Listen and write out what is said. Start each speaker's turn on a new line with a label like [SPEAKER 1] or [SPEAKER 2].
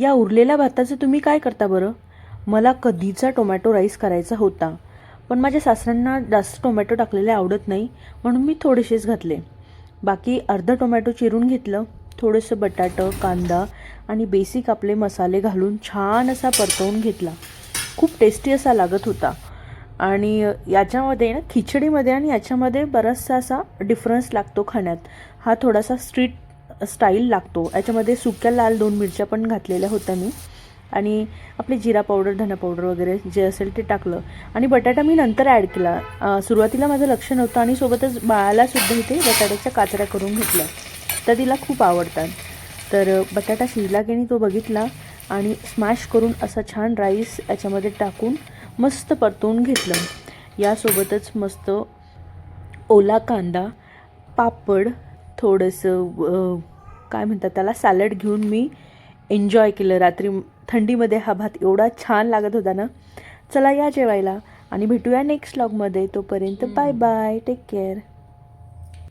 [SPEAKER 1] या उरलेल्या भाताचं तुम्ही काय करता बरं? मला कधीचा टोमॅटो राईस करायचा होता पण माझ्या सासऱ्यांना जास्त टोमॅटो टाकलेले आवडत नाही म्हणून मी थोडेसेच घातले. बाकी अर्धं टोमॅटो चिरून घेतलं थोडंसं बटाटं कांदा आणि बेसिक आपले मसाले घालून छान असा परतवून घेतला. खूप टेस्टी असा लागत होता. आणि याच्यामध्ये ना खिचडीमध्ये आणि याच्यामध्ये बराचसा असा डिफरन्स लागतो खाण्यात. हा थोडासा स्ट्रीट स्टाईल लागतो. याच्यामध्ये सुक्या लाल दोन मिरच्या पण घातलेल्या होत्या मी. आणि आपली जिरा पावडर धना पावडर वगैरे जे असेल ते टाकलं. आणि बटाटा मी नंतर ॲड केला. सुरुवातीला माझं लक्ष नव्हतं आणि सोबतच बाळालासुद्धा इथे बटाट्याच्या काचऱ्या करून घेतल्या. तर तिला खूप आवडतात. तर बटाटा शिजला की तो बघितला आणि स्मॅश करून असा छान राईस याच्यामध्ये टाकून मस्त परतवून घेतलं. यासोबतच मस्त ओला कांदा पापड थोडंसं काय म्हणतात त्याला सॅलड घेऊन मी एन्जॉय केलं. रात्री थंडीमध्ये हा भात एवढा छान लागत होता ना. चला या जेवायला आणि भेटूया नेक्स्ट व्लॉगमध्ये तोपर्यंत बाय बाय टेक केअर